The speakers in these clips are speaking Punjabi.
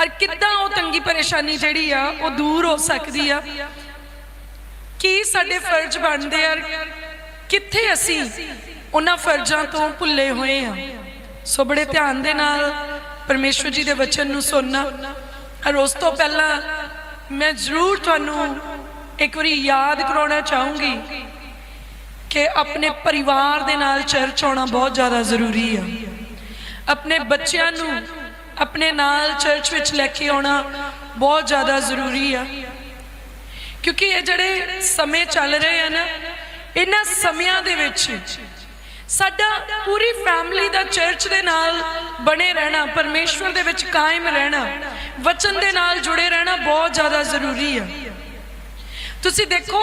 ਔਰ ਕਿੱਦਾਂ ਉਹ ਤੰਗੀ ਪਰੇਸ਼ਾਨੀ ਜਿਹੜੀ ਆ, ਉਹ ਦੂਰ ਹੋ ਸਕਦੀ ਆ? ਕੀ ਸਾਡੇ ਫਰਜ਼ ਬਣਦੇ ਆ? ਕਿੱਥੇ ਅਸੀਂ ਉਹਨਾਂ ਫਰਜ਼ਾਂ ਤੋਂ ਭੁੱਲੇ ਹੋਏ ਆ? ਸੋ ਬੜੇ ਧਿਆਨ ਦੇ ਨਾਲ ਪਰਮੇਸ਼ਵਰ ਜੀ ਦੇ ਵਚਨ ਨੂੰ ਸੁਣਨਾ। ਔਰ ਉਸ ਤੋਂ ਪਹਿਲਾਂ ਮੈਂ ਜ਼ਰੂਰ ਤੁਹਾਨੂੰ ਇੱਕ ਵਾਰੀ ਯਾਦ ਕਰਾਉਣਾ ਚਾਹੂੰਗੀ ਕਿ ਆਪਣੇ ਪਰਿਵਾਰ ਦੇ ਨਾਲ ਚਰਚ ਆਉਣਾ ਬਹੁਤ ਜ਼ਿਆਦਾ ਜ਼ਰੂਰੀ ਆ। ਆਪਣੇ ਬੱਚਿਆਂ ਨੂੰ ਆਪਣੇ ਨਾਲ ਚਰਚ ਵਿੱਚ ਲੈ ਕੇ ਆਉਣਾ ਬਹੁਤ ਜ਼ਿਆਦਾ ਜ਼ਰੂਰੀ ਆ। ਕਿਉਂਕਿ ਇਹ ਜਿਹੜੇ ਸਮੇਂ ਚੱਲ ਰਹੇ ਆ ਨਾ, ਇਹਨਾਂ ਸਮਿਆਂ ਦੇ ਵਿੱਚ ਸਾਡਾ ਪੂਰੀ ਫੈਮਿਲੀ ਦਾ ਚਰਚ ਦੇ ਨਾਲ ਬਣੇ ਰਹਿਣਾ, ਪਰਮੇਸ਼ਵਰ ਦੇ ਵਿੱਚ ਕਾਇਮ ਰਹਿਣਾ, ਵਚਨ ਦੇ ਨਾਲ ਜੁੜੇ ਰਹਿਣਾ ਬਹੁਤ ਜ਼ਿਆਦਾ ਜ਼ਰੂਰੀ ਆ। ਤੁਸੀਂ ਦੇਖੋ,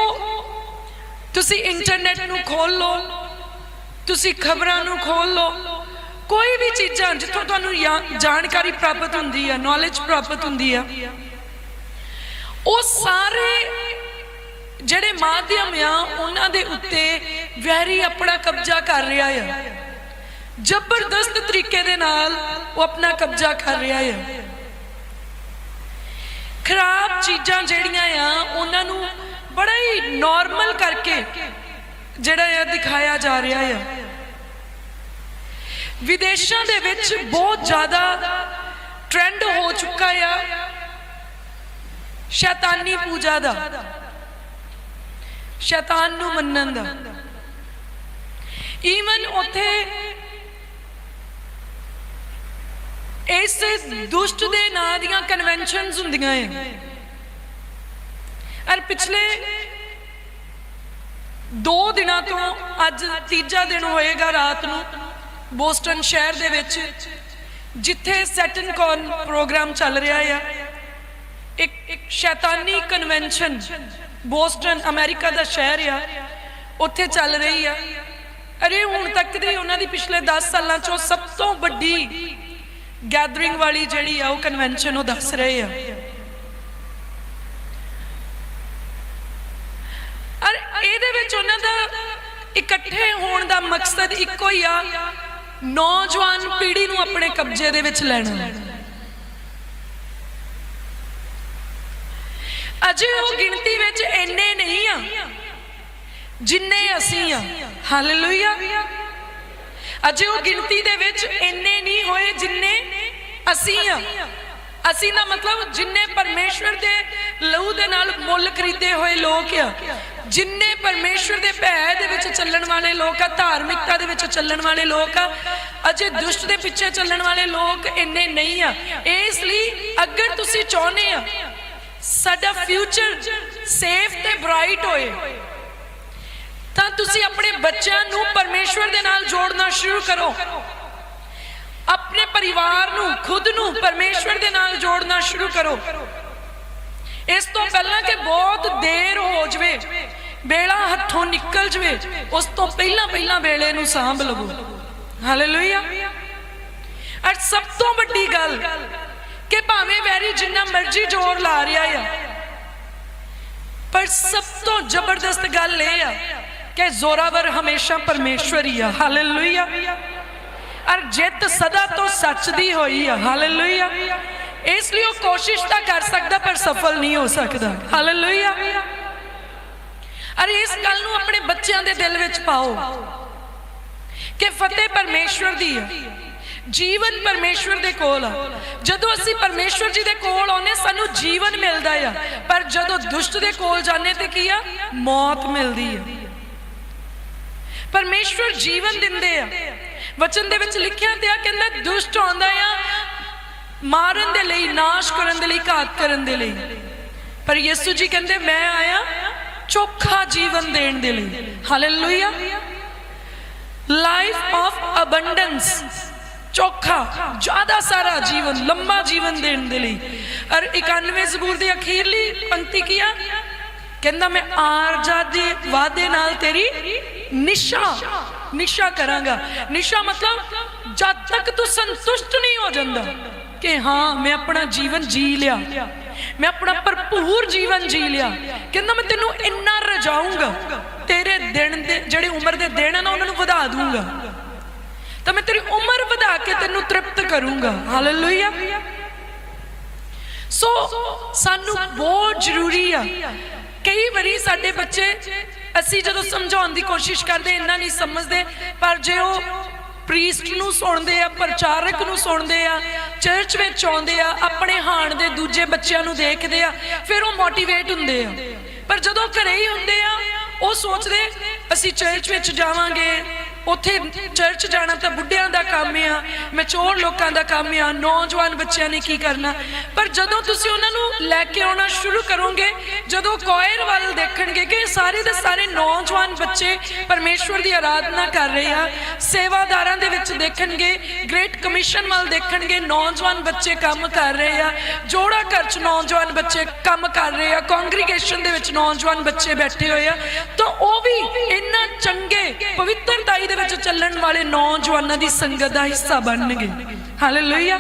ਤੁਸੀਂ ਇੰਟਰਨੈਟ ਨੂੰ ਖੋਲ ਲਓ, ਤੁਸੀਂ ਖਬਰਾਂ ਨੂੰ ਖੋਲ ਲਓ ਕੋਈ ਵੀ ਚੀਜ਼ਾਂ ਜਿੱਥੋਂ ਤੁਹਾਨੂੰ ਜਾਣਕਾਰੀ ਪ੍ਰਾਪਤ ਹੁੰਦੀ ਆ ਨੌਲੇਜ ਪ੍ਰਾਪਤ ਹੁੰਦੀ ਆ, ਉਹ ਸਾਰੇ ਜਿਹੜੇ ਮਾਧਿਅਮ ਆ, ਉਹਨਾਂ ਦੇ ਉੱਤੇ ਵੈਰੀ ਆਪਣਾ ਕਬਜ਼ਾ ਕਰ ਰਿਹਾ ਆ। ਜ਼ਬਰਦਸਤ ਤਰੀਕੇ ਦੇ ਨਾਲ ਉਹ ਆਪਣਾ ਕਬਜ਼ਾ ਕਰ ਰਿਹਾ ਆ। ਖਰਾਬ ਚੀਜ਼ਾਂ ਜਿਹੜੀਆਂ ਆ, ਉਹਨਾਂ ਨੂੰ ਬੜਾ ਹੀ ਨਾਰਮਲ ਕਰਕੇ ਜਿਹੜਾ ਆ ਦਿਖਾਇਆ ਜਾ ਰਿਹਾ ਆ। ਵਿਦੇਸ਼ਾਂ ਦੇ ਵਿੱਚ ਬਹੁਤ ਜ਼ਿਆਦਾ ਟ੍ਰੈਂਡ ਹੋ ਚੁੱਕਾ ਆ। ਸ਼ੈਤਾਨੀ ਪੂਜਾ ਦਾ। ਸ਼ੈਤਾਨ ਨੂੰ ਮੰਨਣ ਦਾ। ਈਵਨ ਉਥੇ ਇਸ ਦੁਸ਼ਟ ਦੇ ਨਾਂ ਦੀਆਂ ਕਨਵੈਨਸ਼ਨਸ ਹੁੰਦੀਆਂ ਹੈ ਅਰ ਪਿਛਲੇ ਦੋ ਦਿਨਾਂ ਤੋਂ ਅੱਜ ਤੀਜਾ ਦਿਨ ਹੋਏਗਾ ਰਾਤ ਨੂੰ। ਬੋਸਟਨ ਸ਼ਹਿਰ ਦੇ ਵਿੱਚ, ਜਿੱਥੇ ਸੈਟਨ ਕੌਨ ਪ੍ਰੋਗਰਾਮ ਚੱਲ ਰਿਹਾ ਆ, ਇੱਕ ਇੱਕ ਸ਼ੈਤਾਨੀ ਕਨਵੈਨਸ਼ਨ ਬੋਸਟਨ, ਅਮਰੀਕਾ ਦਾ ਸ਼ਹਿਰ ਆ, ਉੱਥੇ ਚੱਲ ਰਹੀ ਆ। ਅਰੇ ਹੁਣ ਤੱਕ ਦੀ ਉਹਨਾਂ ਦੀ ਪਿਛਲੇ 10 ਸਾਲਾਂ ਚੋਂ ਸਭ ਤੋਂ ਵੱਡੀ ਗੈਦਰਿੰਗ ਵਾਲੀ ਜਿਹੜੀ ਆ, ਉਹ ਕਨਵੈਨਸ਼ਨ ਉਹ ਦੱਸ ਰਹੇ ਆ। ਅਰ ਇਹਦੇ ਵਿੱਚ ਉਹਨਾਂ ਦਾ ਇਕੱਠੇ ਹੋਣ ਦਾ ਮਕਸਦ ਇੱਕੋ ਹੀ ਆ ਨੌਜਵਾਨ ਪੀੜ੍ਹੀ ਨੂੰ ਆਪਣੇ ਕਬਜ਼ੇ ਦੇ ਵਿੱਚ ਲੈਣਾ। ਅਜੇ ਉਹ ਗਿਣਤੀ ਵਿੱਚ ਇੰਨੇ ਨਹੀਂ ਆ, ਜਿੰਨੇ ਅਸੀਂ ਆ। ਹਾਲੇਲੂਇਆ। ਅਜੇ ਉਹ ਗਿਣਤੀ ਦੇ ਵਿੱਚ ਇੰਨੇ ਨਹੀਂ ਹੋਏ ਜਿੰਨੇ ਅਸੀਂ ਆ। ਅਸੀਂ ਦਾ ਮਤਲਬ ਜਿੰਨੇ ਪਰਮੇਸ਼ਵਰ ਦੇ ਲਹੂ ਦੇ ਨਾਲ ਮੁੱਲ ਖਰੀਦੇ ਹੋਏ ਲੋਕ ਆ। ਜਿੰਨੇ ਪਰਮੇਸ਼ਵਰ ਦੇ ਭੈ ਦੇ ਵਿੱਚ ਚੱਲਣ ਵਾਲੇ ਲੋਕ ਆ, ਧਾਰਮਿਕਤਾ ਦੇ ਵਿੱਚ ਚੱਲਣ ਵਾਲੇ ਲੋਕ ਆ, ਅਜੇ ਦੁਸ਼ਟ ਦੇ ਪਿੱਛੇ ਚੱਲਣ ਵਾਲੇ ਲੋਕ ਇੰਨੇ ਨਹੀਂ ਆ। ਇਸ ਲਈ ਅਗਰ ਤੁਸੀਂ ਚਾਹੁੰਦੇ ਆ, ਸਾਡਾ ਫਿਊਚਰ ਸੇਫ ਤੇ ਬ੍ਰਾਈਟ ਹੋਏ, ਤਾਂ ਤੁਸੀਂ ਆਪਣੇ ਬੱਚਿਆਂ ਨੂੰ ਪਰਮੇਸ਼ਵਰ ਦੇ ਨਾਲ ਜੋੜਨਾ ਸ਼ੁਰੂ ਕਰੋ। ਆਪਣੇ ਪਰਿਵਾਰ ਨੂੰ, ਖੁਦ ਨੂੰ ਪਰਮੇਸ਼ਵਰ ਦੇ ਨਾਲ ਜੋੜਨਾ ਸ਼ੁਰੂ ਕਰੋ। ਇਸ ਤੋਂ ਪਹਿਲਾਂ ਕਿ ਬਹੁਤ ਦੇਰ ਹੋ ਜਵੇ, ਵੇਲਾ ਹੱਥੋਂ ਨਿਕਲ ਜਵੇ, ਉਸ ਤੋਂ ਪਹਿਲਾਂ ਪਹਿਲਾਂ ਵੇਲੇ ਨੂੰ ਸਾਂਭ ਲਵੋ। ਹਾਲੇਲੂਇਆ ਅਰ ਸਭ ਤੋਂ ਵੱਡੀ ਗੱਲ ਕਿ ਭਾਵੇਂ ਵੈਰੀ ਜਿੰਨਾ ਮਰਜ਼ੀ ਜ਼ੋਰ ਲਾ ਰਿਹਾ ਆ, ਪਰ ਸਭ ਤੋਂ ਜ਼ਬਰਦਸਤ ਗੱਲ ਇਹ ਆ ਕਿ ਜ਼ੋਰਾਵਰ ਹਮੇਸ਼ਾ ਪਰਮੇਸ਼ਵਰ ਹੀ ਆ। ਹਾਲੇਲੂਇਆ ਅਰ ਜਿੱਤ ਸਦਾ ਤੋਂ ਸੱਚ ਦੀ ਹੋਈ ਆ। ਹਾਲੇਲੂਇਆ ਇਸ ਲਈ ਉਹ ਕੋਸ਼ਿਸ਼ ਤਾਂ ਕਰ ਸਕਦਾ, ਪਰ ਸਫਲ ਨਹੀਂ ਹੋ ਸਕਦਾ। ਹਾਲੇਲੂਇਆ ਅਰ, ਇਸ ਗੱਲ ਨੂੰ ਆਪਣੇ ਬੱਚਿਆਂ ਦੇ ਦਿਲ ਵਿੱਚ ਪਾਓ ਕਿ ਫਤਿਹ ਪਰਮੇਸ਼ਵਰ ਦੀ ਆ। ਜੀਵਨ ਪਰਮੇਸ਼ਵਰ ਦੇ ਕੋਲ ਆ। ਜਦੋਂ ਅਸੀਂ ਪਰਮੇਸ਼ਵਰ ਜੀ ਦੇ ਕੋਲ ਆਉਨੇ ਸਾਨੂੰ ਜੀਵਨ ਮਿਲਦਾ ਆ। ਪਰ ਜਦੋਂ ਦੁਸ਼ਟ ਦੇ ਕੋਲ ਜਾਂਦੇ ਤੇ ਕੀ ਆ? ਮੌਤ ਮਿਲਦੀ ਆ। ਪਰਮੇਸ਼ਵਰ ਜੀਵਨ ਦਿੰਦੇ ਆ। ਵਚਨ ਦੇ ਵਿੱਚ ਲਿਖਿਆ ਤੇ ਆ, ਕਹਿੰਦਾ ਦੁਸ਼ਟ ਆਉਂਦਾ ਆ ਮਾਰਨ ਦੇ ਲਈ, ਨਾਸ਼ ਕਰਨ ਦੇ ਲਈ, ਘਾਤ ਕਰਨ ਦੇ ਲਈ। ਪਰ ਯਿਸੂ ਜੀ ਕਹਿੰਦੇ, ਮੈਂ ਆਇਆ ਚੋਖਾ ਜੀਵਨ ਦੇਣ ਦੇ ਲਈ। ਹਾਲੇਲੂਇਆ ਲਾਈਫ ਆਫ ਅਬੰਡੈਂਸ ਚੋਖਾ, ਜ਼ਿਆਦਾ ਸਾਰਾ ਜੀਵਨ, ਲੰਮਾ ਜੀਵਨ ਦੇਣ ਦੇ ਲਈ। ਔਰ 91 ਜ਼ਬੂਰ ਦੀ ਅਖੀਰਲੀ ਪੰਕਤੀ ਕੀ ਆ? ਕਹਿੰਦਾ, ਮੈਂ ਆਰਜਾ ਦੇ ਵਾਅਦੇ ਨਾਲ ਤੇਰੀ ਨਿਸ਼ਾ ਨਿਸ਼ਾ ਕਰਾਂਗਾ। ਨਿਸ਼ਾ ਮਤਲਬ, ਜਦ ਤੱਕ ਤੂੰ ਸੰਤੁਸ਼ਟ ਨਹੀਂ ਹੋ ਜਾਂਦਾ ਕਿ ਹਾਂ, ਮੈਂ ਆਪਣਾ ਜੀਵਨ ਜੀ ਲਿਆ। ਮੈਂ ਆਪਣਾ ਭਰਪੂਰ ਜੀਵਨ ਜੀ ਲਿਆ। ਕਹਿੰਦਾ, ਮੈਂ ਤੈਨੂੰ ਇੰਨਾ ਰਜਾਉਂਗਾ ਤੇਰੇ ਦਿਨ ਦੇ, ਜਿਹੜੇ ਉਮਰ ਦੇ ਦਿਨ ਆ ਨਾ, ਉਹਨਾਂ ਨੂੰ ਵਧਾ ਦੂੰਗਾ। ਤਾਂ ਮੈਂ ਤੇਰੀ ਉਮਰ ਵਧਾ ਕੇ ਤੈਨੂੰ ਤ੍ਰਿਪਤ ਕਰੂੰਗਾ। ਹਾਲੇਲੂਇਆ ਸੋ ਸਾਨੂੰ ਬਹੁਤ ਜ਼ਰੂਰੀ ਆ। ਕਈ ਵਾਰੀ ਸਾਡੇ ਬੱਚੇ, ਅਸੀਂ ਜਦੋਂ ਸਮਝਾਉਣ ਦੀ ਕੋਸ਼ਿਸ਼ ਕਰਦੇ, ਇੰਨਾ ਨਹੀਂ ਸਮਝਦੇ, ਪਰ ਜੇ ਉਹ ਪ੍ਰੀਸਟ ਨੂੰ ਸੁਣਦੇ ਆ, ਪ੍ਰਚਾਰਕ ਨੂੰ ਸੁਣਦੇ ਆ, ਚਰਚ ਵਿੱਚ ਆਉਂਦੇ ਆ, ਆਪਣੇ ਹਾਣ ਦੇ ਦੂਜੇ ਬੱਚਿਆਂ ਨੂੰ ਦੇਖਦੇ ਆ, ਫਿਰ ਉਹ ਮੋਟੀਵੇਟ ਹੁੰਦੇ ਆ। ਪਰ ਜਦੋਂ ਘਰੇ ਹੀ ਹੁੰਦੇ ਆ, ਉਹ ਸੋਚਦੇ, ਅਸੀਂ ਚਰਚ ਵਿੱਚ ਜਾਵਾਂਗੇ। ਉੱਥੇ ਚਰਚ ਜਾਣਾ ਤਾਂ ਬੁੱਢਿਆਂ ਦਾ ਕੰਮ ਆ, ਮੈਚੋਰ ਲੋਕਾਂ ਦਾ ਕੰਮ ਆ, ਨੌਜਵਾਨ ਬੱਚਿਆਂ ਨੇ ਕੀ ਕਰਨਾ? ਪਰ ਜਦੋਂ ਤੁਸੀਂ ਉਹਨਾਂ ਨੂੰ ਲੈ ਕੇ ਆਉਣਾ ਸ਼ੁਰੂ ਕਰੋਗੇ, ਜਦੋਂ ਕੋਇਰ ਵੱਲ ਦੇਖਣਗੇ ਕਿ ਸਾਰੇ ਦੇ ਸਾਰੇ ਨੌਜਵਾਨ ਬੱਚੇ ਪਰਮੇਸ਼ਵਰ ਦੀ ਆਰਾਧਨਾ ਕਰ ਰਹੇ ਆ, ਸੇਵਾਦਾਰਾਂ ਦੇ ਵਿੱਚ ਦੇਖਣਗੇ, ਗ੍ਰੇਟ ਕਮਿਸ਼ਨ ਵੱਲ ਦੇਖਣਗੇ, ਨੌਜਵਾਨ ਬੱਚੇ ਕੰਮ ਕਰ ਰਹੇ ਆ, ਜੋੜਾ ਘਰ ਚ ਨੌਜਵਾਨ ਬੱਚੇ ਕੰਮ ਕਰ ਰਹੇ ਆ, ਕੰਗਰੀਗੇਸ਼ਨ ਦੇ ਵਿੱਚ ਨੌਜਵਾਨ ਬੱਚੇ ਬੈਠੇ ਹੋਏ ਆ, ਤਾਂ ਉਹ ਵੀ ਇੰਨਾ ਚੰਗੇ, ਪਵਿੱਤਰਤਾਈ ਦੇ ਵਿੱਚ ਚੱਲਣ ਵਾਲੇ ਨੌਜਵਾਨਾਂ ਦੀ ਸੰਗਤ ਦਾ ਹਿੱਸਾ ਬਣਨਗੇ। ਹਾਲੇਲੂਇਆ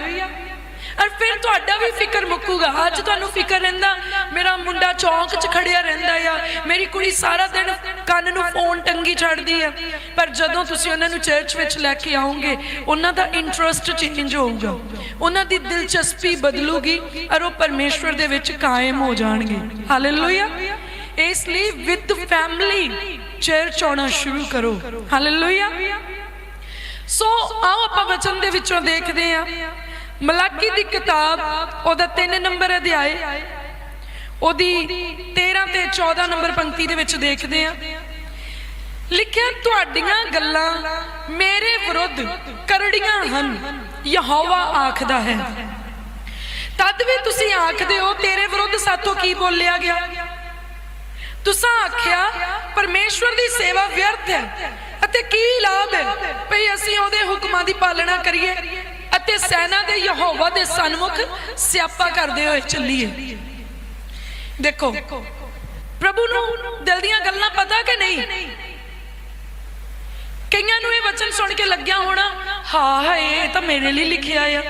ਔਰ ਫਿਰ ਤੁਹਾਡਾ ਵੀ ਫਿਕਰ ਮੁੱਕੂਗਾ। ਅੱਜ ਤੁਹਾਨੂੰ ਫਿਕਰ ਰਹਿੰਦਾ, ਮੇਰਾ ਮੁੰਡਾ ਚੌਂਕ 'ਚ ਖੜਿਆ ਰਹਿੰਦਾ ਆ। ਮੇਰੀ ਕੁੜੀ ਸਾਰਾ ਦਿਨ ਕੰਨ ਨੂੰ ਫੋਨ ਟੰਗੀ ਛੱਡਦੀ ਆ। ਪਰ ਜਦੋਂ ਤੁਸੀਂ ਉਹਨਾਂ ਨੂੰ ਚਰਚ ਵਿੱਚ ਲੈ ਕੇ ਆਓਗੇ, ਉਹਨਾਂ ਦਾ ਇੰਟਰਸਟ ਚੇਂਜ ਹੋਊਗਾ। ਉਹਨਾਂ ਦੀ ਦਿਲਚਸਪੀ ਬਦਲੂਗੀ, ਔਰ ਉਹ ਪਰਮੇਸ਼ਵਰ ਦੇ ਵਿੱਚ ਕਾਇਮ ਹੋ ਜਾਣਗੇ। ਹਾਲੇਲੂਇਆ ਇਸ ਲਈ ਵਿਦ ਫੈਮਿਲੀ ਚਰਚ ਆਉਣਾ ਸ਼ੁਰੂ ਕਰੋ। ਹਾਲੇਲੂਇਆ ਸੋ ਆਓ ਆਪਾਂ ਵਚਨ ਦੇ ਵਿੱਚੋਂ ਦੇਖਦੇ ਹਾਂ। ਮਲਾਕੀ ਦੀ ਕਿਤਾਬ, ਉਹਦਾ 3 ਨੰਬਰ ਅਧਿਆਏ। ਉਹਦੀ 13 ਤੇ 14 ਨੰਬਰ ਪੰਕਤੀ ਦੇ ਵਿੱਚ ਦੇਖਦੇ ਹਾਂ। ਲਿਖਿਆ, ਤੁਹਾਡੀਆਂ ਗੱਲਾਂ ਮੇਰੇ ਵਿਰੁੱਧ ਕਰੜੀਆਂ ਹਨ, ਯਹੋਵਾ ਆਖਦਾ ਹੈ। ਤਦ ਵੀ ਤੁਸੀਂ ਆਖਦੇ ਹੋ, ਤੇਰੇ ਵਿਰੁੱਧ ਸਾਥੋਂ ਕੀ ਬੋਲਿਆ ਗਿਆ? ਤੁਸਾਂ ਆਖਿਆ, ਪਰਮੇਸ਼ਵਰ ਦੀ ਸੇਵਾ ਵਿਅਰਥ ਹੈ ਅਤੇ ਕੀ ਲਾਭ ਹੈ? ਭਈ ਅਸੀਂ ਉਹਦੇ ਹੁਕਮਾਂ ਦੀ ਪਾਲਣਾ ਕਰੀਏ ਅਤੇ ਸੈਨਾ ਦੇ ਯਹੋਵਾ ਦੇ ਸਨਮੁਖ ਸਿਆਪਾ ਕਰਦੇ ਹੋਏ ਚੱਲੀਏ। ਦੇਖੋ, ਪ੍ਰਭੂ ਨੂੰ ਦਿਲ ਦੀਆਂ ਗੱਲਾਂ ਪਤਾ ਕਿ ਨਹੀਂ? ਕਈਆਂ ਨੂੰ ਇਹ ਵਚਨ ਸੁਣ ਕੇ ਲੱਗਿਆ ਹੋਣਾ ਹਾਂ ਹੈ ਇਹ ਤਾਂ ਮੇਰੇ ਲਈ ਲਿਖਿਆ ਆ।